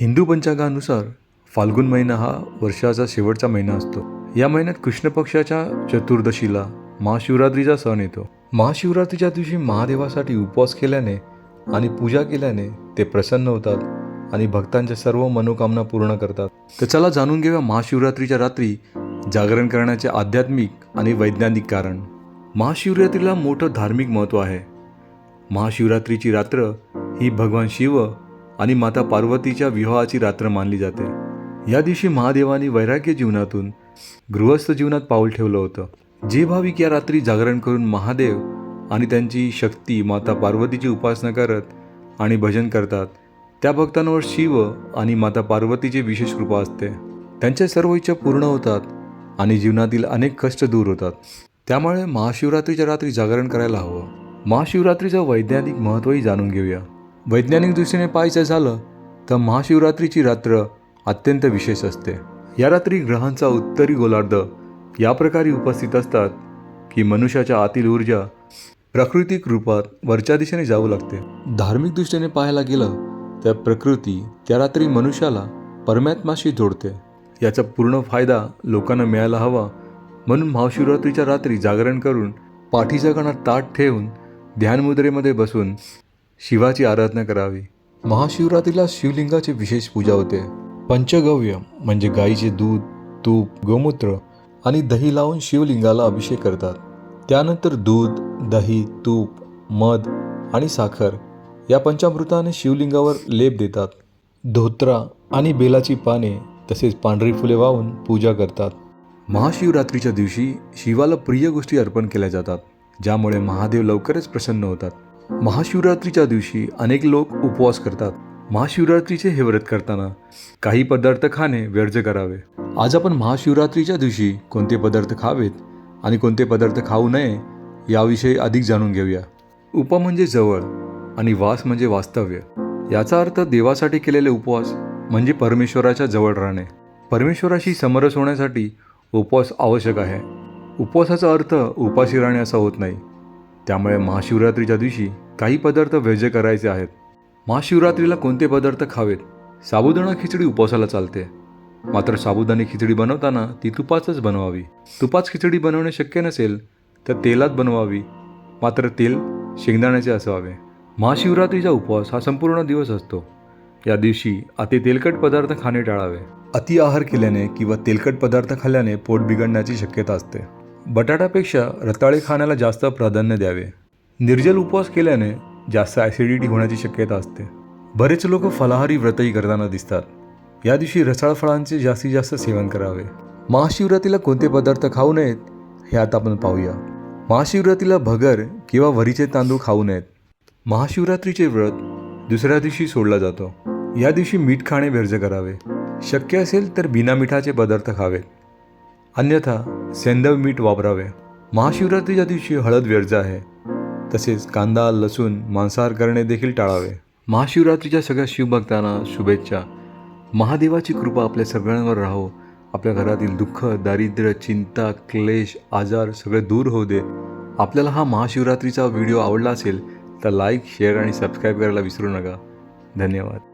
हिंदू पंचांगानुसार फाल्गुन महिना हा वर्षाचा शेवटचा महिना असतो. या महिन्यात कृष्ण पक्षाच्या चतुर्दशीला महाशिवरात्रीचा सण येतो. महाशिवरात्रीच्या दिवशी महादेवासाठी उपवास केल्याने आणि पूजा केल्याने ते प्रसन्न होतात आणि भक्तांच्या सर्व मनोकामना पूर्ण करतात. तर चला जाणून घेऊया महाशिवरात्रीच्या रात्री जागरण करण्याचे आध्यात्मिक आणि वैज्ञानिक कारण. महाशिवरात्रीला मोठं धार्मिक महत्त्व आहे. महाशिवरात्रीची रात्र ही भगवान शिव आणि माता पार्वतीच्या विवाहाची रात्र मानली जाते. या दिवशी महादेवानी वैराग्य जीवनातून गृहस्थ जीवनात पाऊल ठेवलं होतं. जे भाविक या रात्री जागरण करून महादेव आणि त्यांची शक्ती माता पार्वतीची उपासना करत आणि भजन करतात त्या भक्तांवर शिव आणि माता पार्वतीची विशेष कृपा असते. त्यांच्या सर्व इच्छा पूर्ण होतात आणि जीवनातील अनेक कष्ट दूर होतात. त्यामुळे महाशिवरात्रीच्या रात्री जागरण करायला हवं. महाशिवरात्रीचं वैज्ञानिक महत्त्वही जाणून घेऊया. वैज्ञानिक दृष्टीने पाहायचं झालं तर महाशिवरात्रीची रात्र अत्यंत विशेष असते. या रात्री ग्रहांचा उत्तरी गोलार्ध या प्रकारे उपस्थित असतात की मनुष्याच्या आतील ऊर्जा प्राकृतिक रूपात वरच्या दिशेने जाऊ लागते. धार्मिक दृष्टीने पाहायला गेलं तर प्रकृती त्या रात्री मनुष्याला परमात्माशी जोडते. याचा पूर्ण फायदा लोकांना मिळायला हवा म्हणून महाशिवरात्रीच्या रात्री जागरण करून पाठीच्या कणात ताट ठेवून ध्यानमुद्रेमध्ये बसून शिवाची आराधना करावी. महाशिवरात्रीला शिवलिंगाची विशेष पूजा होते. पंचगव्य म्हणजे गाईचे दूध तूप गोमूत्र आणि दही लावून शिवलिंगाला अभिषेक करतात. त्यानंतर दूध दही तूप मध आणि साखर या पंचामृताने शिवलिंगावर लेप देतात. धोत्रा आणि बेलाची पाने तसेच पांढरी फुले वाहून पूजा करतात. महाशिवरात्रीच्या दिवशी शिवाला प्रिय गोष्टी अर्पण केल्या जातात ज्यामुळे महादेव लवकरच प्रसन्न होतात. महाशिवरात्रीच्या दिवशी अनेक लोक उपवास करतात. महाशिवरात्रीचे हे व्रत करताना काही पदार्थ खाणे व्यर्ज करावे. आज आपण महाशिवरात्रीच्या दिवशी कोणते पदार्थ खावेत आणि कोणते पदार्थ खाऊ नये याविषयी अधिक जाणून घेऊया. उप म्हणजे जवळ आणि वास म्हणजे वास्तव्य. याचा अर्थ देवासाठी केलेले उपवास म्हणजे परमेश्वराच्या जवळ राहणे. परमेश्वराशी समरस होण्यासाठी उपवास आवश्यक आहे. उपवासाचा अर्थ उपाशी राहणे असा होत नाही. त्यामुळे महाशिवरात्रीच्या दिवशी काही पदार्थ व्यज करायचे आहेत. महाशिवरात्रीला कोणते पदार्थ खावेत? साबुदाणा खिचडी उपवासाला चालते. मात्र साबुदाणे खिचडी बनवताना ती तुपाचच बनवावी. तुपाच खिचडी बनवणे शक्य नसेल तर तेलात बनवावी. मात्र तेल शेंगदाण्याचे असावे महाशिवरात्रीचा उपवास हा संपूर्ण दिवस असतो. या दिवशी अति तेलकट पदार्थ खाणे टाळावे. अति आहार केल्याने किंवा तेलकट पदार्थ खाल्ल्याने पोट बिघडण्याची शक्यता असते. बटाट्यापेक्षा रताळे खाण्याला जास्त प्राधान्य द्यावे. निर्जल उपवास केल्याने जास्त ॲसिडिटी होण्याची शक्यता असते. बरेच लोक फलाहारी व्रतही करताना दिसतात. या दिवशी रसाळ फळांचे जास्तीत जास्त सेवन करावे. महाशिवरात्रीला कोणते पदार्थ खाऊ नयेत हे आता आपण पाहूया. महाशिवरात्रीला भगर किंवा वरीचे तांदूळ खाऊ नयेत. महाशिवरात्रीचे व्रत दुसऱ्या दिवशी सोडला जातो. या दिवशी मीठ खाणे व्यर्ज करावे. शक्य असेल तर बिना मिठाचे पदार्थ खावेत. अन्यथा सेंदव मीठ वापरावे. महाशिवरात्रीच्या दिवशी हळद व्यर्ज आहे. तसेच कांदा लसूण मांसाहार करणे देखील टाळावे. महाशिवरात्रीच्या सगळ्या शिवभक्तांना शुभेच्छा. महादेवाची कृपा आपल्या सगळ्यांवर राहो. आपल्या घरातील दुःख दारिद्र्य चिंता क्लेश आजार सगळे दूर होऊ दे. आपल्याला हा महाशिवरात्रीचा व्हिडिओ आवडला असेल तर लाईक शेअर आणि सबस्क्राईब करायला विसरू नका. धन्यवाद.